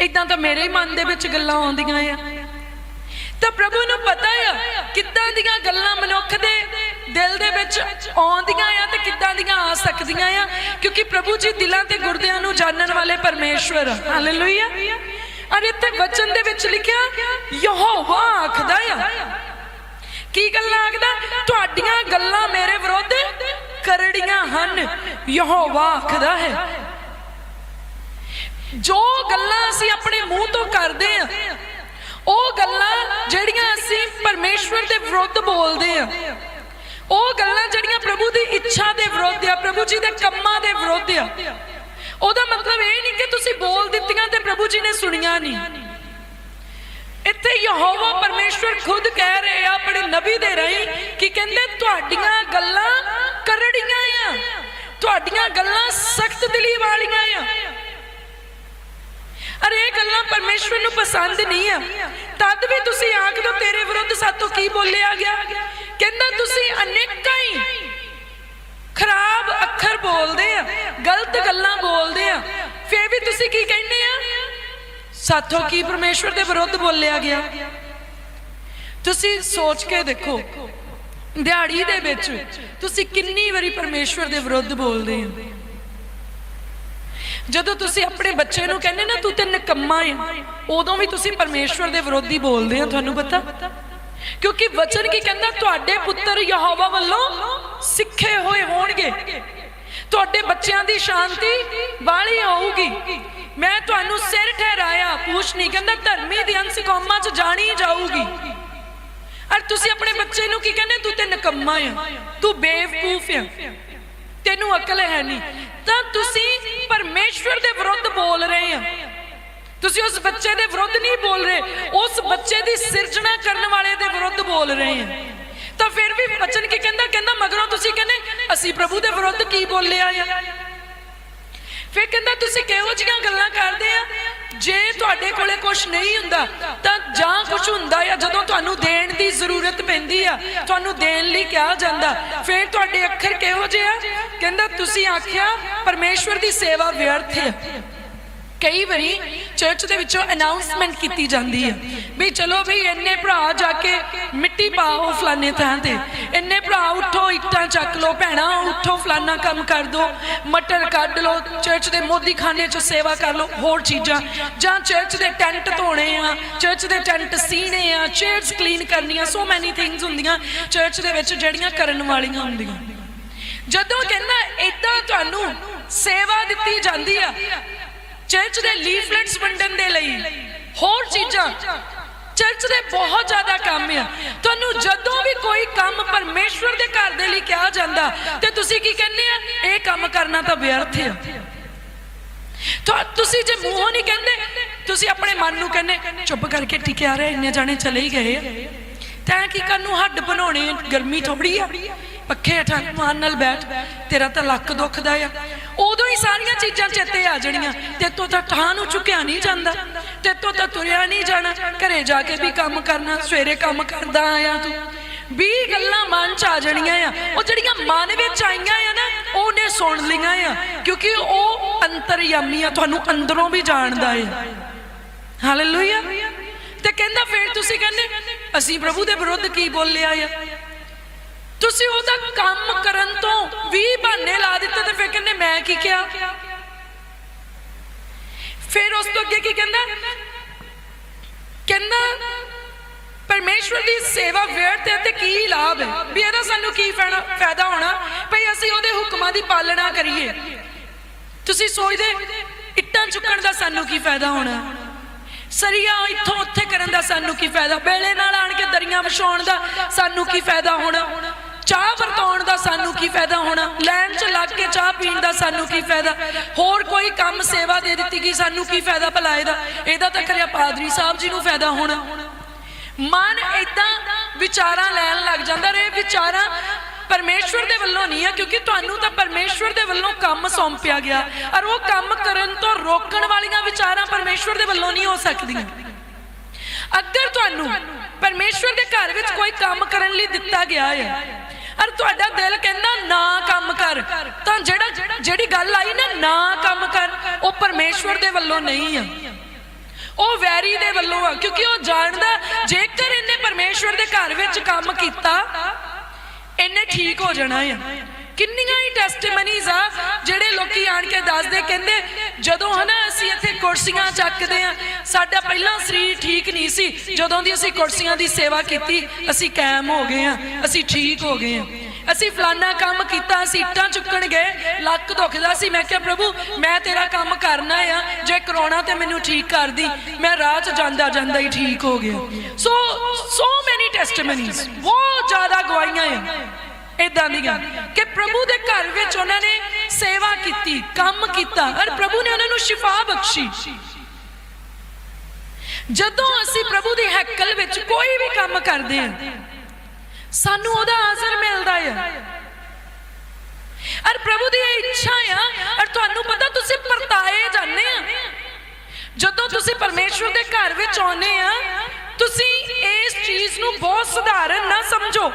ਇਦਾਂ ਤਾਂ ਮੇਰੇ ਮਨ ਦੇ ਵਿੱਚ ਗੱਲਾਂ ਆਉਂਦੀਆਂ ਆ। ਤਾਂ ਪ੍ਰਭੂ ਨੂੰ ਪਤਾ ਆ ਕਿੱਦਾਂ ਦੀਆਂ ਗੱਲਾਂ ਮਨੁੱਖ ਦੇ ਦਿਲ ਦੇ ਵਿੱਚ ਆਉਂਦੀਆਂ ਆ ਤੇ ਕਿੱਦਾਂ ਦੀਆਂ ਆ ਸਕਦੀਆਂ ਆ। ਕਿਉਂਕਿ ਪ੍ਰਭੂ ਜੀ ਦਿਲਾਂ ਤੇ ਗੁਰਦਿਆਂ ਨੂੰ ਜਾਣਨ ਵਾਲੇ ਪਰਮੇਸ਼ਵਰ ਹਾਲੇਲੂਇਆ ਔਰ ਇੱਥੇ ਵਚਨ ਦੇ ਵਿੱਚ ਲਿਖਿਆ, ਯਹੋਵਾ ਆਖਦਾ ਆ। ਕੀ ਗੱਲਾਂ ਆਖਦਾ? ਤੁਹਾਡੀਆਂ ਗੱਲਾਂ ਮੇਰੇ ਵਿਰੁੱਧ ਕਰੜੀਆਂ ਹਨ, ਯਹੋਵਾ ਆਖਦਾ ਹੈ। ਜੋ ਗੱਲਾਂ ਅਸੀਂ ਆਪਣੇ ਮੂੰਹ ਤੋਂ ਕਰਦੇ ਆ, ਉਹ ਗੱਲਾਂ ਪਰਮੇਸ਼ਵਰ ਦੇ ਵਿਰੁੱਧ ਬੋਲਦੇ ਆ। ਉਹ ਗੱਲਾਂ ਜਿਹੜੀਆਂ ਪ੍ਰਭੂ ਦੀ ਇੱਛਾ ਦੇ ਵਿਰੁੱਧ ਆ, ਪ੍ਰਭੂ ਜੀ ਦੇ ਕੰਮਾਂ ਦੇ ਵਿਰੁੱਧ ਆ। ਉਹਦਾ ਮਤਲਬ ਇਹ ਨਹੀਂ ਕਿ ਤੁਸੀਂ ਬੋਲ ਦਿੱਤੀਆਂ ਤੇ ਪ੍ਰਭੂ ਜੀ ਨੇ ਸੁਣੀਆਂ ਨਹੀਂ। ਇੱਥੇ ਯਹੋਵਾ ਪਰਮੇਸ਼ਵਰ ਖੁਦ ਕਹਿ ਰਹੇ ਆ ਆਪਣੇ ਨਬੀ ਦੇ ਰਾਹੀਂ ਕਿ ਕਹਿੰਦੇ ਤੁਹਾਡੀਆਂ ਗੱਲਾਂ ਕਰੜੀਆਂ ਆ। ਤੁਹਾਡੀਆਂ ਗੱਲਾਂ ਸਖਤ ਦਿਲੀ ਵਾਲੀਆਂ ਆ। ਅਰੇ ਇਹ ਗੱਲਾਂ ਪਰਮੇਸ਼ਵਰ ਨੂੰ ਪਸੰਦ ਨਹੀਂ ਆ। ਤਦ ਵੀ ਤੁਸੀਂ ਆਖ ਦੋ ਤੇਰੇ ਵਿਰੁੱਧ ਸਾਤੋਂ ਕੀ ਬੋਲਿਆ ਗਿਆ? ਕਹਿੰਦਾ, ਤੁਸੀਂ ਅਨੇਕਾਂ ਹੀ ਖਰਾਬ ਅੱਖਰ ਬੋਲਦੇ ਆ, ਗਲਤ ਗੱਲਾਂ ਬੋਲਦੇ ਆ। ਫੇਰ ਵੀ ਤੁਸੀਂ ਕੀ ਕਹਿੰਦੇ ਆ? ਸਾਥੋਂ ਕੀ ਪਰਮੇਸ਼ਵਰ ਦੇ ਵਿਰੁੱਧ ਬੋਲਿਆ ਗਿਆ? ਤੁਸੀਂ ਸੋਚ ਕੇ ਦੇਖੋ, ਦਿਹਾੜੀ ਦੇ ਵਿੱਚ ਤੁਸੀਂ ਕਿੰਨੀ ਵਾਰੀ ਪਰਮੇਸ਼ਵਰ ਦੇ ਵਿਰੁੱਧ ਬੋਲਦੇ ਹੋ ਜਦੋਂ ਤੁਸੀਂ ਆਪਣੇ ਬੱਚੇ ਨੂੰ ਕਹਿੰਦੇ ਨਾ ਤੂੰ ਤੇ ਨਿਕੰਮਾ ਆ ਉਦੋਂ ਵੀ ਤੁਸੀਂ ਪਰਮੇਸ਼ਵਰ ਦੇ ਵਿਰੋਧੀ ਬੋਲਦੇ ਆ ਤੁਹਾਨੂੰ ਪਤਾ? ਕਿਉਂਕਿ ਵਚਨ ਕੀ ਕਹਿੰਦਾ ਤੁਹਾਡੇ ਪੁੱਤਰ ਯਹੋਵਾ ਵੱਲੋਂ ਸਿੱਖੇ ਹੋਏ ਹੋਣਗੇ। ਤੁਹਾਡੇ ਬੱਚਿਆਂ ਦੀ ਸ਼ਾਂਤੀ ਬਾਲੀ ਹੋਊਗੀ। ਮੈਂ ਤੁਹਾਨੂੰ ਸਿਰ ਠਹਿਰਾਇਆ ਪੂਛ ਨਹੀਂ ਕਹਿੰਦਾ ਧਰਮੀ ਦੀ ਅੰਸ਼ ਕੌਮਾਂ 'ਚ ਜਾਣੀ ਜਾਊਗੀ। ਔਰ ਤੁਸੀਂ ਆਪਣੇ ਬੱਚੇ ਨੂੰ ਕੀ ਕਹਿੰਦੇ? ਤੂੰ ਤੇ ਨਿਕੰਮਾ ਆ ਤੂੰ ਬੇਵਕੂਫ ਆ ਤੈਨੂੰ ਅਕਲ ਹੈ ਨਹੀਂ। ਤਾਂ ਤੁਸੀਂ ਪਰਮੇਸ਼ਵਰ ਦੇ ਵਿਰੁੱਧ ਬੋਲ ਰਹੇ ਆ। ਤੁਸੀਂ ਉਸ ਬੱਚੇ ਦੇ ਵਿਰੁੱਧ ਨਹੀਂ ਬੋਲ ਰਹੇ, ਉਸ ਬੱਚੇ ਦੀ ਸਿਰਜਣਾ ਕਰਨ ਵਾਲੇ ਦੇ ਵਿਰੁੱਧ ਬੋਲ ਰਹੇ ਆ। ਤਾਂ ਫਿਰ ਵੀ ਬਚਨ ਕੀ ਕਹਿੰਦਾ? ਕਹਿੰਦਾ, ਮਗਰੋਂ ਤੁਸੀਂ ਕਹਿੰਦੇ, ਅਸੀਂ ਪ੍ਰਭੂ ਦੇ ਵਿਰੁੱਧ ਕੀ ਬੋਲਿਆ ਆ? ਫਿਰ ਕਹਿੰਦਾ, ਤੁਸੀਂ ਕਿਹੋ ਜੀਆਂ ਗੱਲਾਂ ਕਰਦੇ ਆ? ਜੇ ਤੁਹਾਡੇ ਕੋਲੇ ਕੁਝ ਨਹੀਂ ਹੁੰਦਾ, ਤਾਂ ਜਾਂ ਕੁਝ ਹੁੰਦਾ ਆ, ਜਦੋਂ ਤੁਹਾਨੂੰ ਦੇਣ ਦੀ ਜ਼ਰੂਰਤ ਪੈਂਦੀ ਆ, ਤੁਹਾਨੂੰ ਦੇਣ ਲਈ ਕਿਹਾ ਜਾਂਦਾ। ਫਿਰ ਤੁਹਾਡੇ ਅੱਖਰ ਕਿਹੋ ਜਿਹੇ ਆ? ਕਹਿੰਦਾ, ਤੁਸੀਂ ਆਖਿਆ, ਪਰਮੇਸ਼ਵਰ ਦੀ ਸੇਵਾ ਵਿਅਰਥ ਹੈ ਕਈ ਵਾਰੀ ਚਰਚ ਦੇ ਵਿੱਚੋਂ ਅਨਾਉਂਸਮੈਂਟ ਕੀਤੀ ਜਾਂਦੀ ਹੈ ਵੀ ਚਲੋ ਵੀ ਇੰਨੇ ਭਰਾ ਜਾ ਕੇ ਮਿੱਟੀ ਪਾਓ ਫਲਾਣੇ ਥਾਂ ਤੇ। ਇੰਨੇ ਭਰਾ ਉੱਠੋ, ਇੱਟਾਂ ਚੱਕ ਲਓ, ਭੈਣਾ, ਉੱਠੋ, ਫਲਾਣਾ ਕੰਮ ਕਰ ਦਿਓ ਮਟਰ ਕੱਢ ਲਓ ਚਰਚ ਦੇ ਮੋਦੀ ਖਾਨੇ 'ਚ ਸੇਵਾ ਕਰ ਲਓ, ਹੋਰ ਚੀਜ਼ਾਂ। ਜਾਂ ਚਰਚ ਦੇ ਟੈਂਟ ਧੋਣੇ ਆ ਚਰਚ ਦੇ ਟੈਂਟ ਸੀਣੇ ਆ ਚੇਅਰਸ ਕਲੀਨ ਕਰਨੀਆਂ ਸੋ ਮੈਨੀ ਥਿੰਗਸ ਹੁੰਦੀਆਂ ਚਰਚ ਦੇ ਵਿੱਚ ਜਿਹੜੀਆਂ ਕਰਨ ਵਾਲੀਆਂ ਹੁੰਦੀਆਂ। ਜਦੋਂ ਕਹਿੰਦਾ ਇਦਾਂ ਤੁਹਾਨੂੰ ਸੇਵਾ ਦਿੱਤੀ ਜਾਂਦੀ ਆ ਚਰਚ ਦੇ ਲੀਫਲੈਟਸ ਵੰਡਣ ਦੇ ਲਈ, ਹੋਰ ਚੀਜ਼ਾਂ। ਚਰਚ ਦੇ ਬਹੁਤ ਜ਼ਿਆਦਾ ਕੰਮ ਆ। ਤੁਹਾਨੂੰ ਜਦੋਂ ਵੀ ਕੋਈ ਕੰਮ ਪਰਮੇਸ਼ਵਰ ਦੇ ਘਰ ਦੇ ਲਈ ਕਿਹਾ ਜਾਂਦਾ, ਤੇ ਤੁਸੀਂ ਕੀ ਕਹਿੰਦੇ ਆ? ਇਹ ਕੰਮ ਕਰਨਾ ਤਾਂ ਵਿਅਰਥ ਆ। ਤਾਂ ਤੁਸੀਂ ਜੇ ਮੂੰਹੋਂ ਨਹੀਂ ਕਹਿੰਦੇ, ਤੁਸੀਂ ਆਪਣੇ ਮਨ ਨੂੰ ਕਹਿੰਦੇ, ਚੁੱਪ ਕਰਕੇ ਟਿਕਿਆ ਰਹੇ, ਇੰਨੇ ਜਾਣੇ ਚਲੇ ਹੀ ਗਏ ਆ। ਤੈਂ ਕੀ ਕਰਨ ਨੂੰ ਹੱਡ ਬਣਾਉਣੇ ਗਰਮੀ ਥੋੜੀ ਆ। ਪੱਖੇ ਹੇਠਾਂ ਮਾਨ ਨਾਲ ਬੈਠ। ਤੇਰਾ ਤਾਂ ਲੱਕ ਦੁਖਦਾ ਆ। ਉਦੋਂ ਹੀ ਸਾਰੀਆਂ ਚੀਜ਼ਾਂ ਚੇਤੇ ਆ ਜਣੀਆਂ। ਤੇ ਤੋਂ ਤਾਂ ਠਾਹ ਨੂੰ ਚੁੱਕਿਆ ਨਹੀਂ ਜਾਂਦਾ। ਤੇ ਤੋਂ ਤਾਂ ਤੁਰਿਆ ਨਹੀਂ ਜਾਣਾ। ਘਰੇ ਜਾ ਕੇ ਵੀ ਕੰਮ ਕਰਨਾ, ਸਵੇਰੇ ਕੰਮ ਕਰਦਾ ਆਇਆ ਤੂੰ। 20 ਗੱਲਾਂ ਮਨ ਚ ਆ ਜਣੀਆਂ ਆ। ਉਹ ਜਿਹੜੀਆਂ ਮਨ ਵਿੱਚ ਆਈਆਂ ਆ ਨਾ, ਉਹਨੇ ਸੁਣ ਲਈਆਂ ਆ। ਕਿਉਂਕਿ ਉਹ ਅੰਤਰਯਾਮੀ ਆ, ਤੁਹਾਨੂੰ ਅੰਦਰੋਂ ਵੀ ਜਾਣਦਾ ਹੈ ਹਾਲੇਲੂਇਆ ਤੇ ਕਹਿੰਦਾ, ਫਿਰ ਤੁਸੀਂ ਕਹਿੰਦੇ, ਅਸੀਂ ਪ੍ਰਭੂ ਦੇ ਵਿਰੁੱਧ ਕੀ ਬੋਲਿਆ ਆ? ਤੁਸੀਂ ਉਹਦਾ ਕੰਮ ਕਰਨ ਤੋਂ 20 ਬਹਾਨੇ ਲਾ ਦਿੱਤੇ ਤੇ ਫਿਰ ਕਹਿੰਦੇ, ਮੈਂ ਕੀ ਕਿਹਾ? ਫਿਰ ਉਸ ਤੋਂ ਅੱਗੇ ਕੀ ਕਹਿੰਦਾ? ਕਹਿੰਦਾ, ਪਰਮੇਸ਼ਵਰ ਦੀ ਸੇਵਾ ਵਿਅਰਥ ਹੈ ਤੇ ਕੀ ਲਾਭ ਹੈ? ਵੀ ਇਹਦਾ ਸਾਨੂੰ ਕੀ ਫਾਇਦਾ ਹੋਣਾ? ਭਈ ਅਸੀਂ ਉਹਦੇ ਹੁਕਮਾਂ ਦੀ ਪਾਲਣਾ ਕਰੀਏ। ਤੁਸੀਂ ਸੋਚਦੇ, ਇੱਟਾਂ ਚੁੱਕਣ ਦਾ ਸਾਨੂੰ ਕੀ ਫਾਇਦਾ ਹੋਣਾ? ਸਰੀਆ ਇੱਥੋਂ ਉੱਥੇ ਕਰਨ ਦਾ ਸਾਨੂੰ ਕੀ ਫਾਇਦਾ? ਬੇਲੇ ਨਾਲ ਆਣ ਕੇ ਦਰੀਆਂ ਵਿਛਾਉਣ ਦਾ ਸਾਨੂੰ ਕੀ ਫਾਇਦਾ ਹੋਣਾ? ਚਾਹ ਵਰਤਾਉਣ ਦਾ ਸਾਨੂੰ ਕੀ ਫਾਇਦਾ ਹੋਣਾ? ਲੈਣ 'ਚ ਲੱਗ ਕੇ ਚਾਹ ਪੀਣ ਦਾ ਸਾਨੂੰ ਕੀ ਫਾਇਦਾ? ਹੋਰ ਕੋਈ ਕੰਮ ਸੇਵਾ ਦੇ ਦਿੱਤੀ ਕਿ ਸਾਨੂੰ ਕੀ ਫਾਇਦਾ ਭਲਾ ਇਹਦਾ? ਇਹਦਾ ਤਾਂ ਕਰਿਆ ਪਾਦਰੀ ਸਾਹਿਬ ਜੀ ਨੂੰ ਫਾਇਦਾ ਹੋਣਾ। ਮਨ ਇਦਾਂ ਵਿਚਾਰਾਂ ਲੈਣ ਲੱਗ ਜਾਂਦਾ ਰੇ ਵਿਚਾਰਾਂ ਪਰਮੇਸ਼ਵਰ ਦੇ ਵੱਲੋਂ ਨਹੀਂ ਆ, ਕਿਉਂਕਿ ਤੁਹਾਨੂੰ ਤਾਂ ਪਰਮੇਸ਼ਵਰ ਦੇ ਵੱਲੋਂ ਕੰਮ ਸੌਂਪਿਆ ਗਿਆ। ਔਰ ਉਹ ਕੰਮ ਕਰਨ ਤੋਂ ਰੋਕਣ ਵਾਲੀਆਂ ਵਿਚਾਰਾਂ ਪਰਮੇਸ਼ਵਰ ਦੇ ਵੱਲੋਂ ਨਹੀਂ ਹੋ ਸਕਦੀਆਂ। ਅਗਰ ਤੁਹਾਨੂੰ ਪਰਮੇਸ਼ਵਰ ਦੇ ਘਰ ਵਿੱਚ ਕੋਈ ਕੰਮ ਕਰਨ ਲਈ ਦਿੱਤਾ ਗਿਆ ਹੈ ਔਰ ਤੁਹਾਡਾ ਦਿਲ ਕਹਿੰਦਾ ਨਾ ਕੰਮ ਕਰ। ਤਾਂ ਜਿਹੜਾ ਜਿਹੜੀ ਗੱਲ ਆਈ ਨਾ ਨਾ ਕੰਮ ਕਰ, ਉਹ ਪਰਮੇਸ਼ਵਰ ਦੇ ਵੱਲੋਂ ਨਹੀਂ ਆ। ਉਹ ਵੈਰੀ ਦੇ ਵੱਲੋਂ ਆ, ਕਿਉਂਕਿ ਉਹ ਜਾਣਦਾ ਜੇਕਰ ਇਹਨੇ ਪਰਮੇਸ਼ਵਰ ਦੇ ਘਰ ਵਿੱਚ ਕੰਮ ਕੀਤਾ, ਇਹਨੇ ਠੀਕ ਹੋ ਜਾਣਾ ਆ। ਕਿੰਨੀਆਂ ਹੀ ਟੈਸਟੀਮਨੀਜ਼ ਆ, ਜਿਹੜੇ ਲੋਕੀ ਆਣ ਕੇ ਦੱਸਦੇ, ਕਹਿੰਦੇ, ਜਦੋਂ ਹਨਾ ਅਸੀਂ ਇੱਥੇ ਕੁਰਸੀਆਂ ਚੱਕਦੇ ਆ ਸਾਡਾ ਪਹਿਲਾਂ ਸਰੀਰ ਠੀਕ ਨਹੀਂ ਸੀ, ਜਦੋਂ ਦੀ ਅਸੀਂ ਕੁਰਸੀਆਂ ਦੀ ਸੇਵਾ ਕੀਤੀ, ਅਸੀਂ ਕਾਇਮ ਹੋ ਗਏ ਆ ਅਸੀਂ ਠੀਕ ਹੋ ਗਏ ਆ ਅਸੀਂ ਫਲਾਨਾ ਕੰਮ ਕੀਤਾ, ਅਸੀਂ ਇੱਟਾਂ ਚੁੱਕਣ ਗਏ, ਲੱਕ ਦੁਖਦਾ ਸੀ, ਮੈਂ ਕਿਹਾ, ਪ੍ਰਭੂ, ਮੈਂ ਤੇਰਾ ਕੰਮ ਕਰਨਾ ਆ, ਜੇ ਕਰਾਉਣਾ ਤੇ ਮੈਨੂੰ ਠੀਕ ਕਰ ਦੀ, ਮੈਂ ਰਾਹ 'ਚ ਜਾਂਦਾ ਜਾਂਦਾ ਹੀ ਠੀਕ ਹੋ ਗਿਆ। ਸੋ ਸੋ ਮੈਨੀ ਟੈਸਟੀਮਨੀਜ਼ ਬਹੁਤ ਜ਼ਿਆਦਾ ਗਵਾਹੀਆਂ ਆ। ਇਦਾਂ ਦੀਆਂ ਕਿ ਪ੍ਰਭੂ ਦੇ ਘਰ ਵਿੱਚ ਉਹਨਾਂ ਨੇ ਸੇਵਾ ਕੀਤੀ, ਕੰਮ ਕੀਤਾ ਔਰ ਪ੍ਰਭੂ ਨੇ ਉਹਨਾਂ ਨੂੰ ਸ਼ਿਫਾ ਬਖਸ਼ੀ। ਜਦੋਂ ਅਸੀਂ ਪ੍ਰਭੂ ਦੀ ਹੈਕਲ ਵਿੱਚ ਕੋਈ ਵੀ ਕੰਮ ਕਰਦੇ ਹਾਂ, ਸਾਨੂੰ ਉਹਦਾ ਆਜ਼ਰ ਮਿਲਦਾ ਹੈ ਔਰ ਪ੍ਰਭੂ ਦੀ ਇਹ ਇੱਛਾ ਆ, ਔਰ ਤੁਹਾਨੂੰ ਪਤਾ ਤੁਸੀਂ ਪਰਤਾਏ ਜਾਂਦੇ ਆ। ਜਦੋਂ ਤੁਸੀਂ ਪਰਮੇਸ਼ਵਰ ਦੇ ਘਰ ਵਿੱਚ ਆਉਨੇ ਆ, ਤੁਸੀਂ ਇਸ ਚੀਜ਼ ਨੂੰ ਬਹੁਤ ਸਧਾਰਨ ਨਾ ਸਮਝੋ।